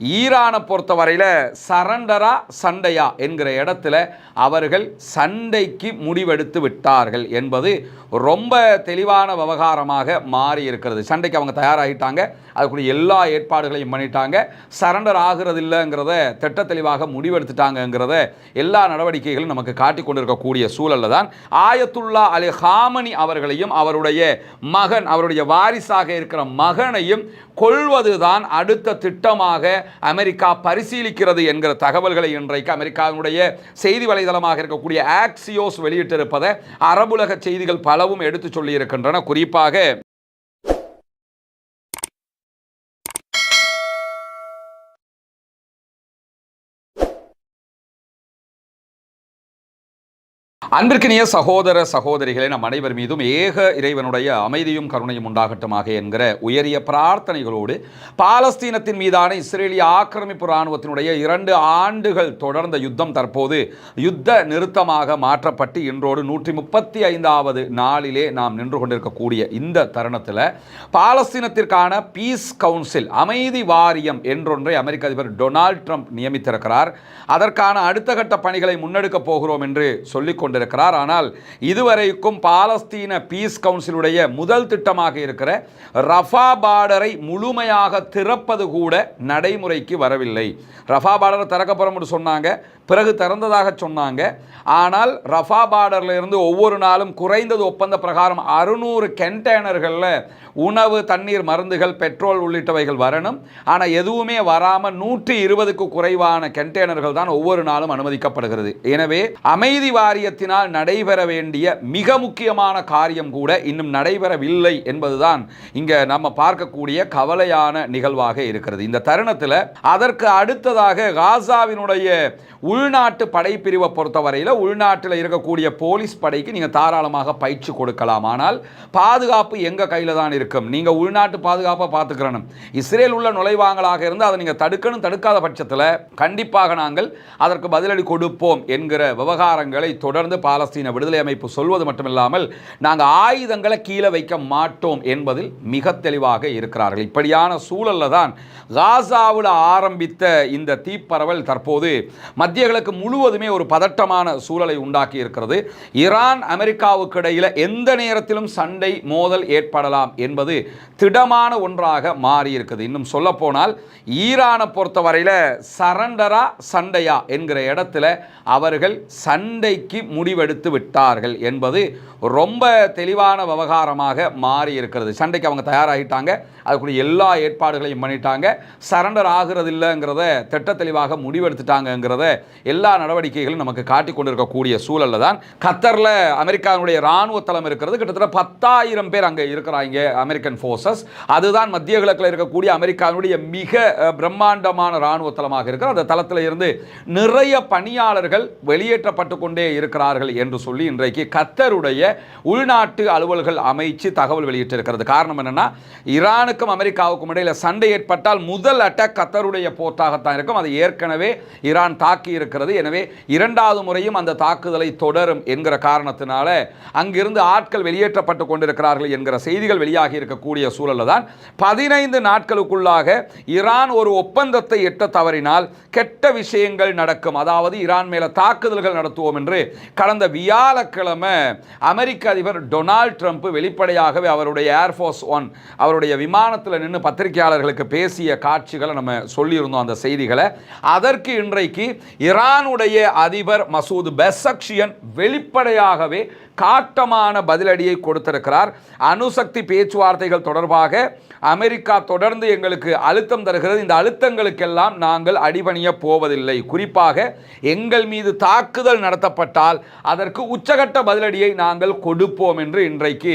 ஈரானை பொறுத்தவரையில் சரண்டரா சண்டையா என்கிற இடத்துல அவர்கள் சண்டைக்கு முடிவெடுத்து விட்டார்கள் என்பது ரொம்ப தெளிவான விவகாரமாக மாறி இருக்கிறது சண்டைக்கு அவங்க தயாராகிட்டாங்க. அதுக்குரிய எல்லா ஏற்பாடுகளையும் பண்ணிட்டாங்க. சரண்டர் ஆகிறது இல்லைங்கிறத திட்ட தெளிவாக முடிவெடுத்துட்டாங்கங்கிறத எல்லா நடவடிக்கைகளும் நமக்கு காட்டிக் கொண்டிருக்கக்கூடிய சூழலில் தான் ஆயத்துல்லா அலி ஹாமனி அவர்களையும் அவருடைய மகன் அவருடைய வாரிசாக இருக்கிற மகனையும் கொள்வதுதான் அடுத்த திட்டமாக அமெரிக்கா பரிசீலிக்கிறது என்கிற தகவல்களை இன்றைக்கு அமெரிக்காவினுடைய செய்தி வலைதளமாக இருக்கக்கூடிய ஆக்சியோஸ் வெளியிட்டிருப்பதை அரபுலக செய்திகள் பலவும் எடுத்து சொல்லி இருக்கின்றன குறிப்பாக அன்பிற்கினிய சகோதர சகோதரிகளை நம் அனைவர் மீதும் ஏக இறைவனுடைய அமைதியும் கருணையும் உண்டாகட்டுமாக என்கிற உயரிய பிரார்த்தனைகளோடு பாலஸ்தீனத்தின் மீதான இஸ்ரேலிய ஆக்கிரமிப்பு இராணுவத்தினுடைய இரண்டு ஆண்டுகள் தொடர்ந்த யுத்தம் தற்போது யுத்த நிறுத்தமாக மாற்றப்பட்டு இன்றோடு நூற்றி முப்பத்தி ஐந்தாவது நாளிலே நாம் நின்று கொண்டிருக்கக்கூடிய இந்த தருணத்தில் பாலஸ்தீனத்திற்கான பீஸ் கவுன்சில் அமைதி வாரியம் என்றொன்றை அமெரிக்க அதிபர் டொனால்ட் ட்ரம்ப் நியமித்திருக்கிறார். அதற்கான அடுத்த கட்ட பணிகளை முன்னெடுக்கப் போகிறோம் என்று சொல்லிக் கொண்டிருக்கிறார் இருக்கிறார் ஆனால் இதுவரைக்கும் பாலஸ்தீன பீஸ் கவுன்சிலுடைய முதல் திட்டமாக இருக்கிற ரஃபா பார்டரை முழுமையாக திறப்பது கூட நடைமுறைக்கு வரவில்லை. ரஃபா பார்டரை திறக்கப்புறம் சொன்னாங்க. பிறகு திறந்ததாக சொன்னாங்க. ஆனால் ரஃபா பார்டரில் இருந்து ஒவ்வொரு நாளும் குறைந்தது ஒப்பந்த பிரகாரம் அறுநூறு கண்டெய்னர்களில் உணவு தண்ணீர் மருந்துகள் பெட்ரோல் உள்ளிட்டவைகள் வரணும். ஆனால் எதுவுமே வராமல் நூற்றி இருபதுக்கு குறைவான கண்டெய்னர்கள் தான் ஒவ்வொரு நாளும் அனுமதிக்கப்படுகிறது. எனவே அமைதி வாரியத்தின் அரசினால் நடைபெற வேண்டிய மிக முக்கியமான காரியம் கூட இன்னும் நடைபெறவில்லை என்பதுதான் இங்க நம்ம பார்க்கக்கூடிய கவலையான நிகழ்வாக இருக்கிறது. இந்த தருணத்தில் அதற்கு அடுத்ததாக காசாவினுடைய உள்நாட்டு படைப்பிரிவை பொறுத்தவரையில் உள்நாட்டில் இருக்கக்கூடிய போலீஸ் படைக்கு நீங்கள் தாராளமாக பயிற்சி கொடுக்கலாம். ஆனால் பாதுகாப்பு எங்கள் கையில் தான் இருக்கும்? நீங்கள் உள்நாட்டு பாதுகாப்பை பார்த்துக்கிறணும். இஸ்ரேல் உள்ள நுழைவாங்களாக இருந்து அதை நீங்கள் தடுக்கணும். தடுக்காத பட்சத்தில் கண்டிப்பாக நாங்கள் அதற்கு பதிலடி கொடுப்போம் என்கிற விவகாரங்களை தொடர்ந்து பாலஸ்தீன விடுதலை அமைப்பு சொல்வது மட்டுமில்லாமல் நாங்கள் ஆயுதங்களை கீழே வைக்க மாட்டோம் என்பதில் மிக தெளிவாக இருக்கிறார்கள். இப்படியான சூழலில் தான் காசாவில் ஆரம்பித்த இந்த தீப்பரவல் தற்போது மத்திய கிழக்கு முழுவதுமே ஒரு பதட்டமான சூழலை உண்டாக்கி இருக்கிறது. ஈரான் அமெரிக்காவுக்கு இடையில் எந்த நேரத்திலும் சண்டை மோதல் ஏற்படலாம் என்பது திடமான ஒன்றாக மாறி இருக்குது. இன்னும் சொல்லப்போனால் ஈரானை பொறுத்தவரையில் சரண்டரா சண்டையா என்கிற இடத்துல அவர்கள் சண்டைக்கு முடிவெடுத்து விட்டார்கள் என்பது ரொம்ப தெளிவான விவகாரமாக மாறி இருக்கிறது சண்டைக்கு அவங்க தயாராகிட்டாங்க. அதுக்குரிய எல்லா ஏற்பாடுகளையும் பண்ணிட்டாங்க. சரண்டர் ஆகிறது இல்லைங்கிறத திட்ட தெளிவாக முடிவெடுத்துட்டாங்கங்கிறத எல்லா நடவடிக்கைகளும் நமக்கு காட்டி கொண்டிருக்கக்கூடிய சூழலில் தான். கத்தரில் அமெரிக்காவுடைய இராணுவ தளம் இருக்கிறது. கிட்டத்தட்ட பத்தாயிரம் பேர் அங்கே இருக்கிறாங்க அமெரிக்கன் ஃபோர்ஸஸ் அதுதான் மத்திய கிழக்கில் இருக்கக்கூடிய அமெரிக்காவினுடைய மிக பிரம்மாண்டமான இராணுவ தளமாக இருக்கிற அந்த தளத்தில் இருந்து நிறைய பணியாளர்கள் வெளியேற்றப்பட்டு கொண்டே இருக்கிறார்கள். என்று சொல்லி இன்றைக்கு கத்தருடைய உள்நாட்டு அலுவல்கள் அமைச்சு தகவல் வெளியிட்டிருக்கிறது. காரணம் என்னென்னா ஈரானுக்கும் அமெரிக்காவுக்கும் இடையில் சண்டை ஏற்பட்டால் முதல் அட்டாக் கத்தருடைய போர்த்தாகத்தான் இருக்கும். அது ஏற்கனவே ஈரான் தாக்கி இருக்கிறது எனவே இரண்டாவது முறையும் அந்த தாக்குதலை தொடரும் என்கிற காரணத்தினால அங்கிருந்து ஆட்கள் வெளியேற்றப்பட்டு கொண்டிருக்கிறார்கள் என்கிற செய்திகள் வெளியாகி இருக்கக்கூடிய சூழலில் தான் பதினைந்து நாட்களுக்குள்ளாக ஈரான் ஒரு ஒப்பந்தத்தை எட்ட தவறினால் கெட்ட விஷயங்கள் நடக்கும். அதாவது ஈரான் மேல தாக்குதல்கள் நடத்துவோம் என்று கடந்த வியாழக்கிழமை அமெரிக்க அதிபர் டொனால்ட் ட்ரம்ப் வெளிப்படையாகவே அவருடைய ஏர்ஃபோர்ஸ் ஒன் அவருடைய விமானத்தில் நின்று பத்திரிகையாளர்களுக்கு பேசிய காட்சிகளை நம்ம சொல்லியிருந்தோம் அந்த செய்திகளை. அதற்கு இன்றைக்கு ஈரானுடைய அதிபர் மசூத் பெசக்ஷியன் வெளிப்படையாகவே காட்டமான பதிலடியை கொடுத்திருக்கிறார். அணுசக்தி பேச்சுவார்த்தைகள் தொடர்பாக அமெரிக்கா தொடர்ந்து எங்களுக்கு அழுத்தம் தருகிறது. இந்த அழுத்தங்களுக்கெல்லாம் நாங்கள் அடிபணிய போவதில்லை. குறிப்பாக எங்கள் மீது தாக்குதல் நடத்தப்பட்டால் அதற்கு உச்சகட்ட பதிலடியை நாங்கள் கொடுப்போம் என்று இன்றைக்கு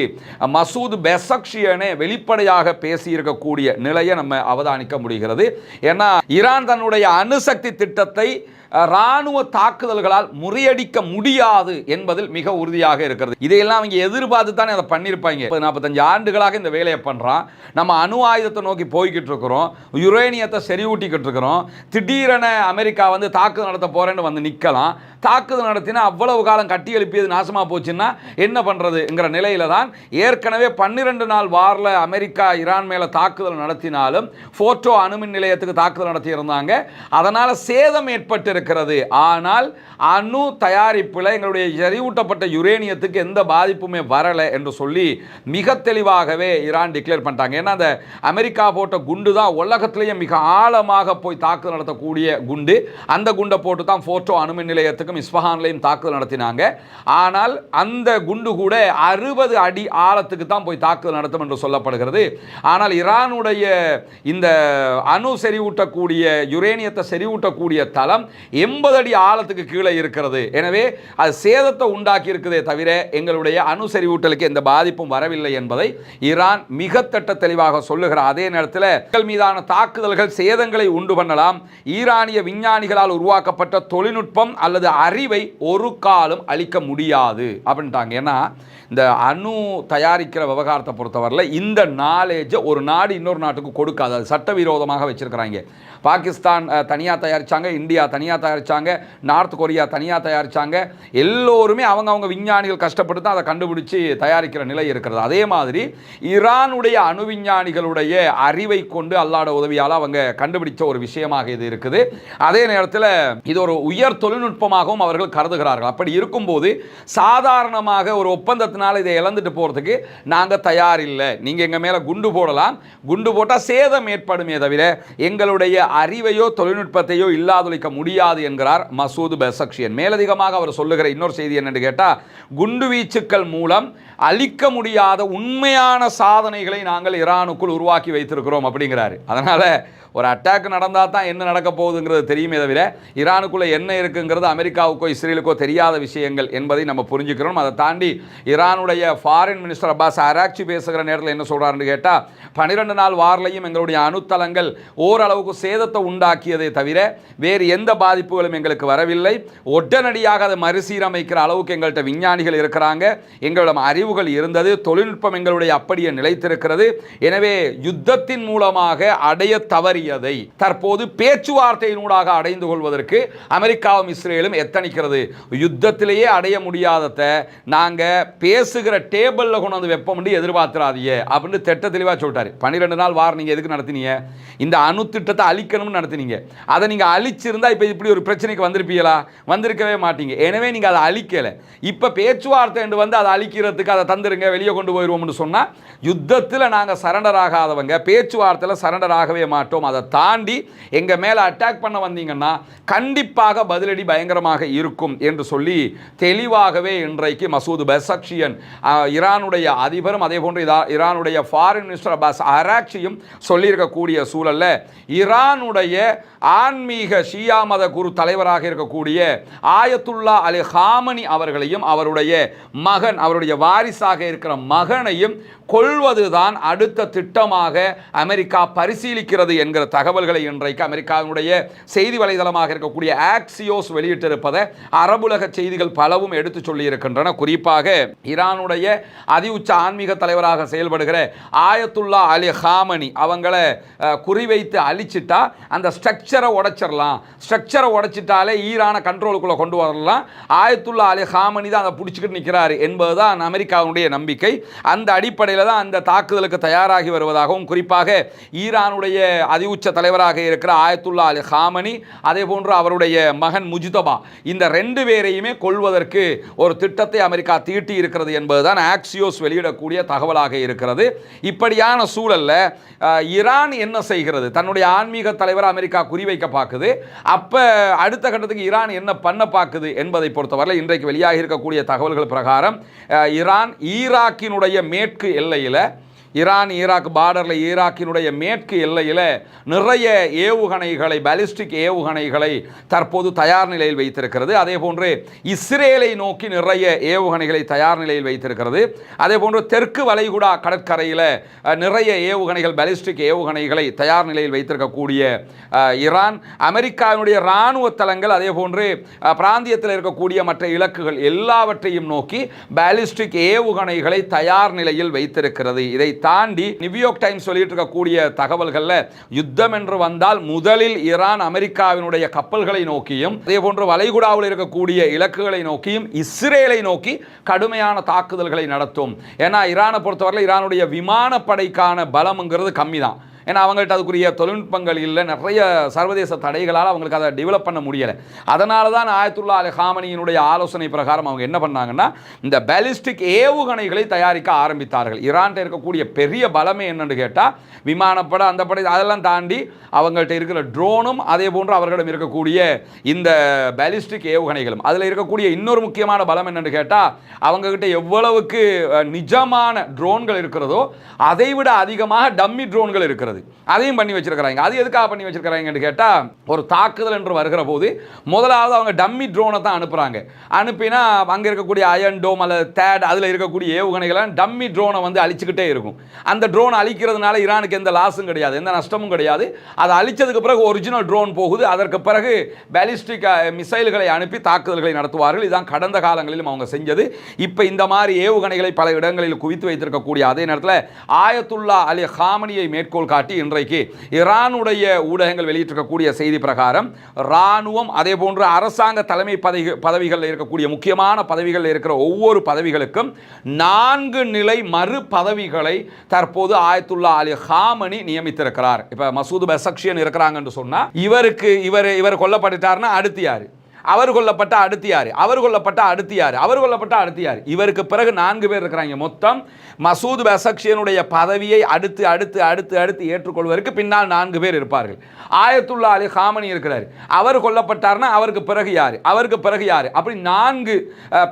மசூத் பெசக்ஷியனே வெளிப்படையாக பேசியிருக்கக்கூடிய நிலையை நம்ம அவதானிக்க முடிகிறது. ஏன்னா ஈரான் தன்னுடைய அணுசக்தி திட்டத்தை இராணுவ ராணுவ தாக்குதல்களால் முறியடிக்க முடியாது என்பதில் மிக உறுதியாக இருக்கிறது. இதையெல்லாம் அவங்க எதிர்பார்த்து தானே அதை பண்ணியிருப்பாங்க இப்போ நாற்பத்தஞ்சு ஆண்டுகளாக இந்த வேலையை பண்ணுறான் நம்ம அணு ஆயுதத்தை நோக்கி போய்கிட்டு இருக்கிறோம். யுரேனியத்தை செறிவூட்டிக்கிட்டு இருக்கிறோம். திடீரென அமெரிக்கா வந்து தாக்குதல் நடத்த போகிறேன்னு வந்து நிற்கலாம் தாக்குதல் நடத்தினா அவ்வளவு காலம் கட்டி எழுப்பியது நாசமாக போச்சுன்னா என்ன பண்ணுறதுங்கிற நிலையில தான் ஏற்கனவே பன்னிரெண்டு நாள் வாரில் அமெரிக்கா ஈரான் மேலே தாக்குதல் நடத்தினாலும் ஃபோட்டோ அணுமின் நிலையத்துக்கு தாக்குதல் நடத்தியிருந்தாங்க. அதனால் சேதம் ஏற்பட்டிருக்கிறது. ஆனால் அணு தயாரிப்பில் எங்களுடைய எரிவூட்டப்பட்ட யுரேனியத்துக்கு எந்த பாதிப்புமே வரலை என்று சொல்லி மிக தெளிவாகவே ஈரான் டிக்ளேர் பண்ணிட்டாங்க. ஏன்னா அந்த அமெரிக்கா போட்ட குண்டு தான் உலகத்திலேயே மிக ஆழமாக போய் தாக்குதல் நடத்தக்கூடிய குண்டு. அந்த குண்டை போட்டு தான் ஃபோட்டோ அணுமின் நிலையத்துக்கு பக்கம் இஸ்பஹான்லேயும் தாக்குதல் நடத்தினாங்க. ஆனால் அந்த குண்டு கூட அறுபது அடி ஆழத்துக்கு தான் போய் தாக்குதல் நடத்தும் என்று சொல்லப்படுகிறது. ஆனால் ஈரானுடைய இந்த அணு செறிவூட்டக்கூடிய யுரேனியத்தை செறிவூட்டக்கூடிய தளம் எண்பது அடி ஆழத்துக்கு கீழே இருக்கிறது. எனவே அது சேதத்தை உண்டாக்கி இருக்குதே தவிர எங்களுடைய அணு செறிவூட்டலுக்கு எந்த பாதிப்பும் வரவில்லை என்பதை ஈரான் மிக தட்ட தெளிவாக சொல்லுகிற அதே நேரத்தில் மக்கள் மீதான தாக்குதல்கள் சேதங்களை உண்டு பண்ணலாம். ஈரானிய விஞ்ஞானிகளால் உருவாக்கப்பட்ட தொழில்நுட்பம் அல்லது அறிவை ஒரு காலம் அளிக்க முடியாது அப்படின்ட்டாங்க. ஏன்னா இந்த அணு தயாரிக்கிற விவகாரத்தை பொறுத்தவரையில் இந்த நாலேஜை ஒரு நாடு இன்னொரு நாட்டுக்கு கொடுக்காது. அது சட்டவிரோதமாக வச்சுருக்கிறாங்க. பாகிஸ்தான் தனியாக தயாரித்தாங்க இந்தியா தனியாக தயாரித்தாங்க நார்த் கொரியா தனியாக தயாரித்தாங்க எல்லோருமே அவங்கவுங்க விஞ்ஞானிகள் கஷ்டப்பட்டு தான் அதை கண்டுபிடிச்சி தயாரிக்கிற நிலை இருக்கிறது. அதே மாதிரி ஈரானுடைய அணு விஞ்ஞானிகளுடைய அறிவை கொண்டு அல்லாட உதவியால் அவங்க கண்டுபிடிச்ச ஒரு விஷயமாக இது இருக்குது. அதே நேரத்தில் இது ஒரு உயர் தொழில்நுட்பமாகவும் அவர்கள் கருதுகிறார்கள். அப்படி இருக்கும்போது சாதாரணமாக ஒரு ஒப்பந்தத்தினால் இதை இழந்துட்டு போகிறதுக்கு நாங்கள் தயார் இல்லை நீங்கள் எங்கள் மேலே குண்டு போடலாம். குண்டு போட்டால் சேதம் ஏற்படுமே தவிர எங்களுடைய அறிவையோ தொழில்நுட்பத்தையோ இல்லாதொழிக்க முடியாது என்கிறார் மசூத் பெசக்ஷியன். மேலதிகமாக அவர் சொல்லுகிற இன்னொரு செய்தி என்னென்று கேட்டால் குண்டு வீச்சுக்கள் மூலம் அழிக்க முடியாத உண்மையான சாதனைகளை நாங்கள் ஈரானுக்குள் உருவாக்கி வைத்திருக்கிறோம் அப்படிங்கிறாரு. அதனால் ஒரு அட்டாக் நடந்தால் தான் என்ன நடக்க போகுதுங்கிறது தெரியுமே தவிர ஈரானுக்குள்ளே என்ன இருக்குங்கிறது அமெரிக்காவுக்கோ இஸ்ரேலுக்கோ தெரியாத விஷயங்கள் என்பதை நம்ம புரிஞ்சுக்கிறோம். அதை தாண்டி ஈரானுடைய ஃபாரின் மினிஸ்டர் அப்பாஸ் அராக்சி பேசுகிற நேரத்தில் என்ன சொல்கிறாருன்னு கேட்டால் பன்னிரெண்டு நாள் வாரிலையும் எங்களுடைய அணுத்தலங்கள் ஓரளவுக்கு சேதத்தை உண்டாக்கியதை தவிர வேறு எந்த பாதிப்புகளும் எங்களுக்கு வரவில்லை. உடனடியாக அதை மறுசீரமைக்கிற அளவுக்கு எங்கள்கிட்ட விஞ்ஞானிகள் இருக்கிறாங்க. எங்களிடம் அறிவுகள் இருந்தது. தொழில்நுட்பம் எங்களுடைய அப்படியே நிலைத்திருக்கிறது. எனவே யுத்தத்தின் மூலமாக அடைய தவறியதை தற்போது பேச்சுவார்த்தையினூடாக அடைந்து கொள்வதற்கு அமெரிக்காவும் இஸ்ரேலும் எத்தனிக்கிறது யுத்தத்திலேயே அடைய முடியாதத நாங்கள் பேசுகிற டேபிளில் கொண்டு வந்து வெப்பம் எதிர்பார்த்துறாதீங்க அப்படின்னு திட்ட தெளிவாக சொல்லிட்டாரு. பன்னிரெண்டு நாள் வார் நீங்கள் எதுக்கு நடத்தினீங்க? இந்த அணு திட்டத்தை அழிக்கணும்னு நடத்தினீங்க. அதை நீங்கள் அழிச்சிருந்தா இப்போ இப்படி ஒரு பிரச்சனைக்கு வந்திருப்பீங்களா? வந்திருக்கவே மாட்டீங்க. எனவே நீங்கள் அதை அழிக்கலை. இப்போ பேச்சுவார்த்தை என்று வந்து அதை அழிக்கிறதுக்கு அதை தந்துருங்க வெளியே கொண்டு போயிடுவோம்னு சொன்னால் யுத்தத்தில் நாங்கள் சரண்டர் ஆகாதவங்க பேச்சுவார்த்தையில் சரண்டர் ஆகவே மாட்டோம். அதை தாண்டி எங்கள் மேலே அட்டாக் பண்ண வந்தீங்கன்னா கண்டிப்பாக பதிலடி பயங்கரமாக இருக்கும் என்று சொல்லி தெளிவாகவே இன்றைக்கு மசூத் பெசக்ஷியன் ஈரானுடைய அதிபரும் அதே போன்று இதா- ஈரானுடைய ஃபாரின் மினிஸ்டர் அப்பாஸ் அராக்சியும் சொல்லியிருக்கக்கூடிய சூழலில் ஈரானுடைய ஆன்மீக ஷியா மத குரு தலைவராக இருக்கக்கூடிய ஆயத்துல்லா அலி ஹாமனி அவர்களையும் அவருடைய மகன் அவருடைய வாரிசாக இருக்கிற மகனையும் கொள்வதுதான் அடுத்த திட்டமாக அமெரிக்கா பரிசீலிக்கிறது என்கிற இருக்கிற தகவல்களை இன்றைக்கு அமெரிக்காவினுடைய செய்தி வலைதளமாக இருக்கக்கூடிய ஆக்சியோஸ் வெளியிட்டிருப்பதை அரபுலக செய்திகள் பலவும் எடுத்து சொல்லியிருக்கின்றன. குறிப்பாக ஈரானுடைய அதி உச்ச ஆன்மீக தலைவராக செயல்படுகிற ஆயத்துல்லா அலி ஹாமனி அவங்களை குறிவைத்து அழிச்சிட்டா அந்த ஸ்ட்ரக்சரை உடைச்சிடலாம். ஸ்ட்ரக்சரை உடைச்சிட்டாலே ஈரானை கண்ட்ரோலுக்குள்ளே கொண்டு வரலாம். ஆயத்துல்லா அலி ஹாமனி தான் அதை பிடிச்சிக்கிட்டு நிற்கிறாரு என்பது தான் அமெரிக்காவுடைய நம்பிக்கை. அந்த அடிப்படையில் தான் அந்த தாக்குதலுக்கு தயாராகி வருவதாகவும் குறிப்பாக ஈரானுடைய அதி உச்ச தலைவராக இருக்கிற ஆயத்துல்லா அலி ஹாமனி அதே போன்று அவருடைய மகன் முஜிதபா இந்த ரெண்டு பேரையுமே கொள்வதற்கு ஒரு திட்டத்தை அமெரிக்கா தீட்டி இருக்கிறது என்பதுதான் ஆக்சியோஸ் வெளியிடக்கூடிய தகவலாக இருக்கிறது. இப்படியான சூழல்ல ஈரான் என்ன செய்கிறது? தன்னுடைய ஆன்மீக தலைவர் அமெரிக்கா குறிவைக்க பார்க்குது. அப்போ அடுத்த கட்டத்துக்கு ஈரான் என்ன பண்ண பார்க்குது என்பதை பொறுத்தவரை இன்றைக்கு வெளியாகி இருக்கக்கூடிய தகவல்கள் பிரகாரம் ஈரான் ஈராக்கினுடைய மேற்கு எல்லையில் ஈரான் ஈராக் பார்டரில் ஈராக்கினுடைய மேற்கு எல்லையில் நிறைய ஏவுகணைகளை பாலிஸ்டிக் ஏவுகணைகளை தற்போது தயார் நிலையில் வைத்திருக்கிறது. அதே போன்று இஸ்ரேலை நோக்கி நிறைய ஏவுகணைகளை தயார் நிலையில் வைத்திருக்கிறது. அதே போன்று தெற்கு வளைகுடா கடற்கரையில் நிறைய ஏவுகணைகள் பாலிஸ்டிக் ஏவுகணைகளை தயார் நிலையில் வைத்திருக்கக்கூடிய ஈரான் அமெரிக்காவினுடைய இராணுவ தளங்கள் அதே போன்று பிராந்தியத்தில் இருக்கக்கூடிய மற்ற இலக்குகள் எல்லாவற்றையும் நோக்கி பாலிஸ்டிக் ஏவுகணைகளை தயார் நிலையில் வைத்திருக்கிறது. இதை தாண்டி நியூயார்க் டைம்ஸ் சொல்லிட்டு இருக்கக்கூடிய தகவல்களில் யுத்தம் என்று வந்தால் முதலில் ஈரான் அமெரிக்காவினுடைய கப்பல்களை நோக்கியும் அதே போன்று வளைகுடாவில் இருக்கக்கூடிய இலக்குகளை நோக்கியும் இஸ்ரேலை நோக்கி கடுமையான தாக்குதல்களை நடத்தும். ஏன்னா ஈரானை பொறுத்தவரை ஈரானுடைய விமானப்படைக்கான பலம்ங்கிறது கம்மி தான் ஏன்னா அவங்கள்ட்ட அதுக்குரிய தொழில்நுட்பங்கள் இல்லை நிறைய சர்வதேச தடைகளால் அவங்களுக்கு அதை டெவலப் பண்ண முடியலை. அதனால தான் ஆயத்துல்லா அலி ஹாமனியினுடைய ஆலோசனை பிரகாரம் அவங்க என்ன பண்ணாங்கன்னா இந்த பேலிஸ்டிக் ஏவுகணைகளை தயாரிக்க ஆரம்பித்தார்கள். ஈரான்கிட்ட இருக்கக்கூடிய பெரிய பலமே என்னென்னு கேட்டால் விமானப்படை அந்த படை அதெல்லாம் தாண்டி அவங்கள்ட்ட இருக்கிற ட்ரோனும் அதே போன்று அவர்களிடம் இருக்கக்கூடிய இந்த பேலிஸ்டிக் ஏவுகணைகளும். அதில் இருக்கக்கூடிய இன்னொரு முக்கியமான பலம் என்னென்னு கேட்டால் அவங்கக்கிட்ட எவ்வளவுக்கு நிஜமான ட்ரோன்கள் இருக்கிறதோ அதை விட அதிகமாக டம்மி ட்ரோன்கள் இருக்கிறது. அதையும் பண்ணி வச்சிருக்கிறாங்க. அது எதுக்காக பண்ணி வச்சிருக்கிறாங்கன்னு கேட்டால் ஒரு தாக்குதல் என்று வருகிற போது முதலாவது அவங்க டம்மி ட்ரோனை தான் அனுப்புகிறாங்க அனுப்பினா அங்கே இருக்கக்கூடிய அயன் டோம் அல்லது தேட் அதில் இருக்கக்கூடிய ஏவுகணைகளை டம்மி ட்ரோனை வந்து அழிச்சுக்கிட்டே இருக்கும். அந்த ட்ரோன் அழிக்கிறதுனால ஈரானுக்கு எந்த லாஸும் கிடையாது. எந்த நஷ்டமும் கிடையாது. அதை அழிச்சதுக்கு பிறகு ஒரிஜினல் ட்ரோன் போகுது. அதற்கு பிறகு பேலிஸ்டிக் மிசைல்களை அனுப்பி தாக்குதல்களை நடத்துவார்கள். இதுதான் கடந்த காலங்களிலும் அவங்க செஞ்சது. இப்போ இந்த மாதிரி ஏவுகணைகளை பல இடங்களில் குவித்து வைத்திருக்கக்கூடிய அதே நேரத்தில் ஆயத்துல்லா அலி ஹாமனியை மேற்கோள் காட்டி இன்றைக்கு ஈரானுடைய ஊடகங்கள் வெளியிட்டிருக்கக்கூடிய செய்தி பிரகாரம் இராணுவம் அதே போன்று அரசாங்க தலைமை பதவி பதவிகளில் இருக்கக்கூடிய முக்கியமான பதவிகளில் இருக்கிற ஒவ்வொரு பதவிகளுக்கும் நான்கு நிலை மறு பதவிகளை தற்போது ஆயத்துல்லா அலி ஹாமனி நியமித்திருக்கிறார். இப்போ மசூத் பெசக்ஷியன் இருக்கிறாங்கன்னு சொன்னால் இவருக்கு இவர் இவர் கொல்லப்பட்டுட்டார்னா அடுத்து யார்? அவர் கொல்லப்பட்ட அடுத்து யார்? அவர் கொல்லப்பட்ட அடுத்து யார்? அவர் கொல்லப்பட்ட அடுத்து யார்? இவருக்கு பிறகு நான்கு பேர் இருக்கிறாங்க. மொத்தம் மசூத் பசக்ஷியனுடைய பதவியை அடுத்து அடுத்து அடுத்து அடுத்து ஏற்றுக்கொள்வதற்கு பின்னால் நான்கு பேர் இருப்பார்கள். ஆயத்துல்லா அலி ஹாமனி இருக்கிறார். அவர் கொல்லப்பட்டார்னா அவருக்கு பிறகு யார்? அவருக்கு பிறகு யார்? அப்படி நான்கு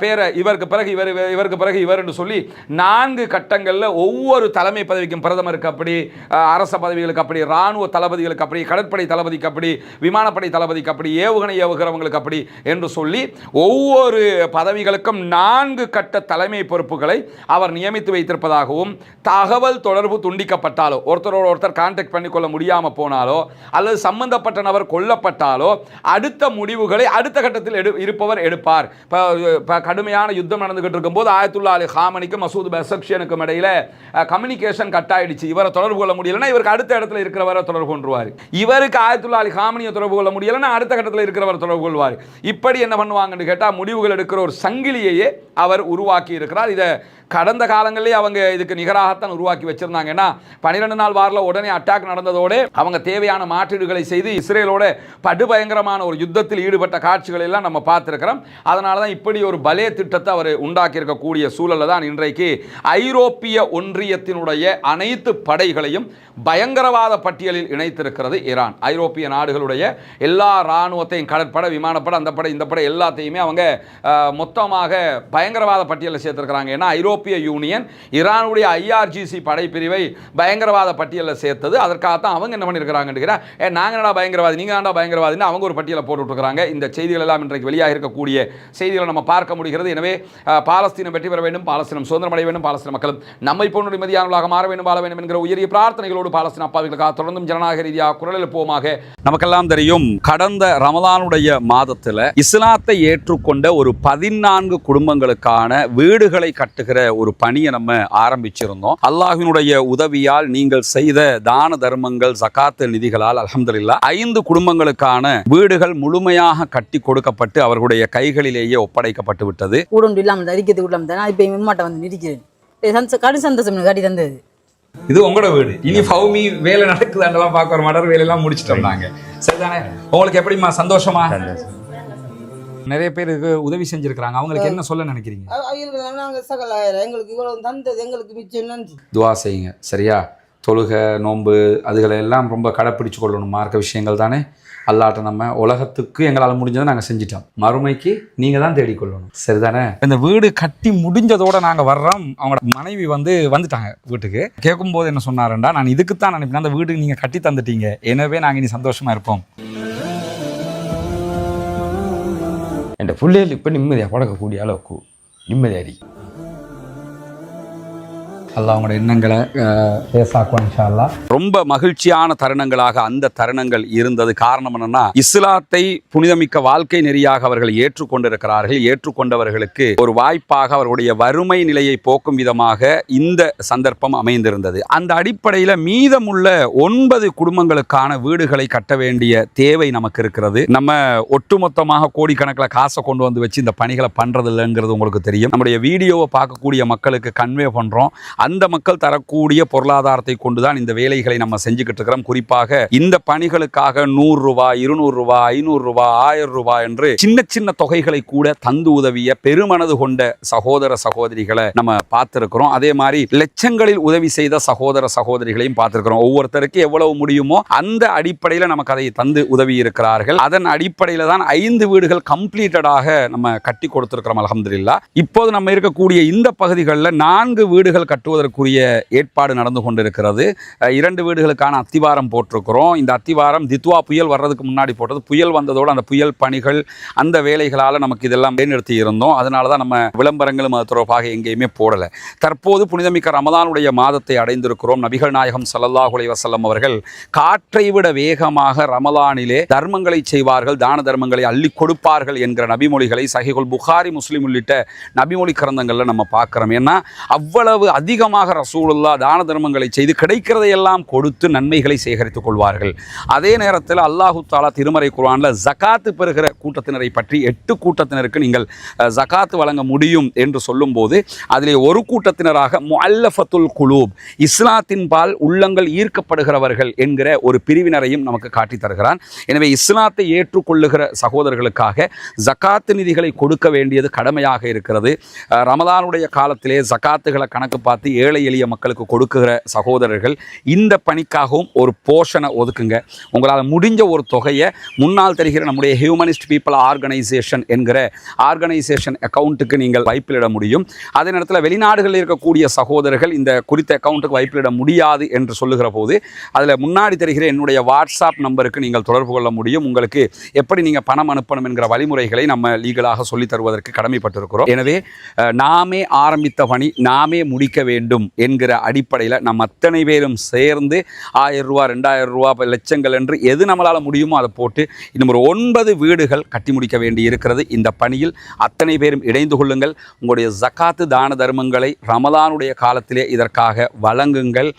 பேரை இவருக்கு பிறகு இவர் இவருக்கு பிறகு இவர் என்று சொல்லி நான்கு கட்டங்களில் ஒவ்வொரு தலைமை பதவிக்கும் பிரதமருக்கு அப்படி அரச பதவிகளுக்கு அப்படி இராணுவ தளபதிகளுக்கு அப்படி கடற்படை தளபதிக்கு அப்படி விமானப்படை தளபதிக்கு அப்படி ஏவுகணை ஏவுகிறவங்களுக்கு அப்படி என்று சொல்லி ஒவ்வொரு பதவிகளுக்கும் நான்கு கட்ட தலைமை பொறுப்புகளை அவர் நியமித்து வைத்திருப்பதாகவும் தகவல் தொடர்பு துண்டிக்கப்பட்டாலோ ஒருத்தரோட ஒருத்தர் கான்டாக்ட் பண்ணிக்கொள்ள முடியாமல் போனாலோ அல்லது சம்பந்தப்பட்ட நபர் கொல்லப்பட்டாலோ அடுத்த முடிவுகளை அடுத்த கட்டத்தில் எடு இருப்பவர் எடுப்பார். இப்போ இப்போ கடுமையான யுத்தம் நடந்துகிட்டு இருக்கும்போது ஆயத்துல்லா அலி ஹாமனிக்கும் மசூத் பெசக்ஷனுக்கும் இடையில கம்யூனிகேஷன் கட் ஆயிடுச்சு இவரை தொடர்பு கொள்ள முடியலன்னா இவருக்கு அடுத்த இடத்துல இருக்கிறவரை தொடர்பு கொண்டுருவார். இவருக்கு ஆயத்துல்லா அலி ஹாமனியை தொடர்பு கொள்ள முடியலன்னா அடுத்த கட்டத்தில் இருக்கிறவர் தொடர்பு கொள்வார். இப்படி என்ன பண்ணுவாங்கன்னு கேட்டால் முடிவுகள் எடுக்கிற ஒரு சங்கிலியையே அவர் உருவாக்கி இருக்கிறார் இதை கடந்த காலங்களிலே அவங்க இதுக்கு நிகராகத்தான் உருவாக்கி வச்சிருந்தாங்க. ஏன்னா பன்னிரெண்டு நாள் வாரில் உடனே அட்டாக் நடந்ததோடு அவங்க தேவையான மாற்றீடுகளை செய்து இஸ்ரேலோட படுபயங்கரமான ஒரு யுத்தத்தில் ஈடுபட்ட காட்சிகளை எல்லாம் நம்ம பார்த்துருக்கிறோம். அதனால தான் இப்படி ஒரு பலே திட்டத்தை அவர் உண்டாக்கியிருக்கக்கூடிய சூழலில் தான் இன்றைக்கு ஐரோப்பிய ஒன்றியத்தினுடைய அனைத்து படைகளையும் பயங்கரவாத பட்டியலில் இணைத்திருக்கிறது ஈரான். ஐரோப்பிய நாடுகளுடைய எல்லா இராணுவத்தையும் கடற்படை விமானப்படை அந்த படை இந்த படை எல்லாத்தையுமே அவங்க மொத்தமாக பயங்கரவாத பட்டியலில் சேர்த்துருக்கிறாங்க. ஏன்னா ஐரோப்பிய யூனியன் ஈரானுடைய ஐஆர்ஜிசி படைப்பிரிவை பயங்கரவாத பட்டியலில் சேர்த்தது. அதற்காகத்தான் அவங்க என்ன பண்ணியிருக்கிறாங்கன்னு ஏ நாங்கள் என்னடா பயங்கரவாதி நீங்கள் தான்டா பயங்கரவாதின்னு அவங்க ஒரு பட்டியலை போட்டு இந்த செய்திகள் எல்லாம் இன்றைக்கு வெளியாக இருக்கக்கூடிய செய்திகளை நம்ம பார்க்க முடிகிறது. எனவே பாலஸ்தீனம் வெற்றி பெற வேண்டும் பாலஸ்தீனம் சுதந்திரம் அடைய வேண்டும் பாலஸ்தீன மக்களும் நம்மை போன்ற நிம்மதியானவர்களாக மாற வேண்டும் வாழ வேண்டும் என்கிற உயரிய பிரார்த்தனைகளோடு பாலஸ்தீன அப்பாவிகளுக்காக தொடர்ந்தும் ஜனநாயக ரீதியாக குரல் எழுப்புவோமாக நமக்கெல்லாம் தெரியும். கடந்த ரமதானுடைய மாதத்தில் இஸ்லாத்தை ஏற்றுக்கொண்ட ஒரு பதினான்கு குடும்பங்களுக்கான வீடுகளை கட்டுகிற ஒரு பணியை நம்ம ஆரம்பிச்சிருந்தோம். அல்லாஹ்வினுடைய உதவியால் நீங்கள் செய்த தான தர்மங்கள் ஜகாத்து நிதிகளால் அல்ஹம்துலில்லாஹ் ஐந்து குடும்பங்களுக்கான வீடுகள் முழுமையாக கட்டி கொடுக்கப்பட்டு அவர்களுடைய கைகளிலேயே ஒப்படைக்கப்பட்டு விட்டது. கூடுண்டு இல்லாமல் அடிக்கிறது தான் இப்போ மிம்மாட்ட வந்து நிற்கிறேன் கடு சந்தோஷம் கட்டி தந்தது. இது உங்களோட வீடு. இனி ஃபவுமி வேலை நடக்குதாண்டெல்லாம் பார்க்குற மடர் வேலையெல்லாம் முடிச்சிட்டோம் நாங்க. சரிதானே? உங்களுக்கு எப்படிம்மா? சந்தோஷமா. நிறைய பேருக்கு உதவி செஞ்சிருக்கிறாங்க. அவங்களுக்கு என்ன சொல்ல நினைக்கிறீங்க? நாங்கள் சகலாயிரம் எங்களுக்கு இவ்வளவு தந்தது எங்களுக்கு மிச்சம் நன்றி. துவா செய்யுங்க. சரியா? தொழுகை நோன்பு அதுகளை எல்லாம் ரொம்ப கடைப்பிடிச்சு கொள்ளணும். மார்க்க விஷயங்கள் தானே? அல்லாட்ட நம்ம உலகத்துக்கு எங்களால் முடிஞ்சதை நாங்கள் செஞ்சிட்டோம். மறுமைக்கு நீங்கள் தான் தேடிக்கொள்ளணும். சரிதானே? இந்த வீடு கட்டி முடிஞ்சதோட நாங்கள் வர்றோம். அவங்களோட மனைவி வந்து வந்துட்டாங்க வீட்டுக்கு. கேட்கும்போது என்ன சொன்னாருண்டா நான் இதுக்கு தான் நினைப்பேன். அந்த வீடு நீங்கள் கட்டி தந்துட்டீங்க. எனவே நாங்கள் இனி சந்தோஷமா இருப்போம். என் பிள்ளைகள் இப்போ நிம்மதியாக பழக்கக்கூடிய அளவுக்கு நிம்மதியாக இருக்கு. அல்லாஹ் அவங்களோட எண்ணங்களை பேசாக்குவோம் இன்ஷா ரொம்ப மகிழ்ச்சியான தருணங்களாக அந்த தருணங்கள் இருந்தது. காரணம் என்னன்னா இஸ்லாத்தை புனிதமிக்க வாழ்க்கை நெறியாக அவர்கள் ஏற்றுக்கொண்டிருக்கிறார்கள். ஏற்றுக்கொண்டவர்களுக்கு ஒரு வாய்ப்பாக அவர்களுடைய வறுமை நிலையை போக்கும் விதமாக இந்த சந்தர்ப்பம் அமைந்திருந்தது. அந்த அடிப்படையில் மீதமுள்ள ஒன்பது குடும்பங்களுக்கான வீடுகளை கட்ட வேண்டிய தேவை நமக்கு இருக்கிறது. நம்ம ஒட்டுமொத்தமாக கோடிக்கணக்கில் காசை கொண்டு வந்து வச்சு இந்த பணிகளை பண்றது இல்லைங்கிறது உங்களுக்கு தெரியும். நம்முடைய வீடியோவை பார்க்கக்கூடிய மக்களுக்கு கன்வே பண்றோம். அந்த மக்கள் தரக்கூடிய பொருளாதாரத்தை கொண்டுதான் இந்த வேலைகளை நம்ம செஞ்சுக்கிட்டு இருக்கிறோம். குறிப்பாக இந்த பணிகளுக்காக நூறு ரூபாய் இருநூறு ரூபாய் ஐநூறு ரூபாய் ஆயிரம் ரூபாய் என்று சின்ன சின்ன தொகைகளை கூட தந்து உதவிய பெருமனது கொண்ட சகோதர சகோதரிகளை நம்ம பார்த்திருக்கிறோம். அதே மாதிரி லட்சங்களில் உதவி செய்த சகோதர சகோதரிகளையும் பார்த்திருக்கிறோம். ஒவ்வொருத்தருக்கு எவ்வளவு முடியுமோ அந்த அடிப்படையில் நமக்கு அதை தந்து உதவி இருக்கிறார்கள். அதன் அடிப்படையில் தான் ஐந்து வீடுகள் கம்ப்ளீட்டடாக நம்ம கட்டி கொடுத்திருக்கிறோம் அலமதுல்லா இப்போது நம்ம இருக்கக்கூடிய இந்த பகுதிகளில் நான்கு வீடுகள் கட்டுவது போடுவதற்குரிய ஏற்பாடு நடந்து கொண்டிருக்கிறது. இரண்டு வீடுகளுக்கான அத்திவாரம் போட்டிருக்கிறோம். இந்த அத்திவாரம் தித்வா புயல் வர்றதுக்கு முன்னாடி போட்டது. புயல் வந்ததோடு அந்த புயல் பணிகள் அந்த வேலைகளால் நமக்கு இதெல்லாம் மேம்படுத்தி இருந்தோம். அதனால தான் நம்ம விளம்பரங்களும் அது தொடர்பாக எங்கேயுமே போடலை. தற்போது புனிதமிக்க ரமதானுடைய மாதத்தை அடைந்திருக்கிறோம். நபிகள் நாயகம் சல்லல்லாஹுலை வசல்லம் அவர்கள் காற்றை விட வேகமாக ரமலானிலே தர்மங்களை செய்வார்கள். தான தர்மங்களை அள்ளி கொடுப்பார்கள் என்கிற நபிமொழிகளை சஹிகுல் புகாரி முஸ்லிம் உள்ளிட்ட நபிமொழி கிரந்தங்களில் நம்ம பார்க்குறோம். ஏன்னா அவ்வளவு அதிக அதிகமாக ரசூலுல்லா தான தர்மங்களை செய்து கிடைக்கிறதையெல்லாம் கொடுத்து நன்மைகளை சேகரித்துக் கொள்வார்கள். அதே நேரத்தில் அல்லாஹு தாலா திருமறை குரானில் ஜகாத்து பெறுகிற கூட்டத்தினரை பற்றி எட்டு கூட்டத்தினருக்கு நீங்கள் அஹ், ஜகாத்து வழங்க முடியும் என்று சொல்லும்போது அதிலே ஒரு கூட்டத்தினராக முல்லஃபத்துல் குலூப் இஸ்லாத்தின் பால் உள்ளங்கள் ஈர்க்கப்படுகிறவர்கள் என்கிற ஒரு பிரிவினரையும் நமக்கு காட்டித் தருகிறான். எனவே இஸ்லாத்தை ஏற்றுக்கொள்ளுகிற சகோதரர்களுக்காக ஜக்காத்து நிதிகளை கொடுக்க வேண்டியது கடமையாக இருக்கிறது. ரமதானுடைய காலத்திலே ஜக்காத்துகளை கணக்கு பார்த்து ஏழை எளிய மக்களுக்கு கொடுக்குகிற சகோதரர்கள் இந்த பணிக்காகவும் ஒரு போஷனை ஒதுக்குங்க. உங்களால் முடிஞ்ச ஒரு தொகையை முன்னால் தருகிற நம்முடைய ஹியூமனிஸ்ட் பீப்புள் ஆர்கனைசேஷன் என்கிற ஆர்கனைசேஷன் அக்கௌண்ட்டுக்கு நீங்கள் வைப்பிலிட முடியும். அதே நேரத்தில் வெளிநாடுகளில் இருக்கக்கூடிய சகோதரர்கள் இந்த குறித்த அக்கௌண்ட்டுக்கு வைப்பிலிட முடியாது என்று சொல்லுகிற போது அதில் முன்னாடி தெரிகிற என்னுடைய வாட்ஸ்அப் நம்பருக்கு நீங்கள் தொடர்பு கொள்ள முடியும். உங்களுக்கு எப்படி நீங்கள் பணம் அனுப்பணும் என்கிற வழிமுறைகளை நம்ம லீகலாக சொல்லித் தருவதற்கு கடமைப்பட்டிருக்கிறோம். எனவே நாமே ஆரம்பித்த பணி நாமே முடிக்க வேண்டும் வேண்டும் என்கிற அடிப்படையில் நம்ம அத்தனை பேரும் சேர்ந்து ஆயிரம் ரூபா ரெண்டாயிரம் ரூபா லட்சங்கள் என்று எது நம்மளால் முடியுமோ அதை போட்டு இன்னும் ஒரு ஒன்பது வீடுகள் கட்டி முடிக்க வேண்டி இருக்கிறது. இந்த பணியில் அத்தனை பேரும் இணைந்து கொள்ளுங்கள். உங்களுடைய ஜக்காத்து தான தர்மங்களை ரமலானுடைய காலத்திலே இதற்காக வழங்குங்கள்.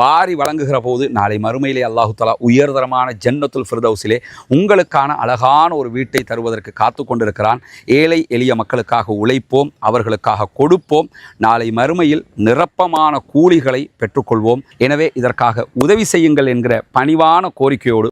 வாரி வழங்குகிற போது நாளை மறுமையிலே அல்லாஹு தலா உயர்தரமான ஜன்னத்துல் ஃபிர்தௌஸிலே உங்களுக்கான அழகான ஒரு வீட்டை தருவதற்கு காத்து கொண்டிருக்கிறான். ஏழை எளிய மக்களுக்காக உழைப்போம் அவர்களுக்காக கொடுப்போம். நாளை மறுமையில் நிரப்பமான கூலிகளை பெற்றுக்கொள்வோம். எனவே இதற்காக உதவி செய்யுங்கள் என்கிற பணிவான கோரிக்கையோடு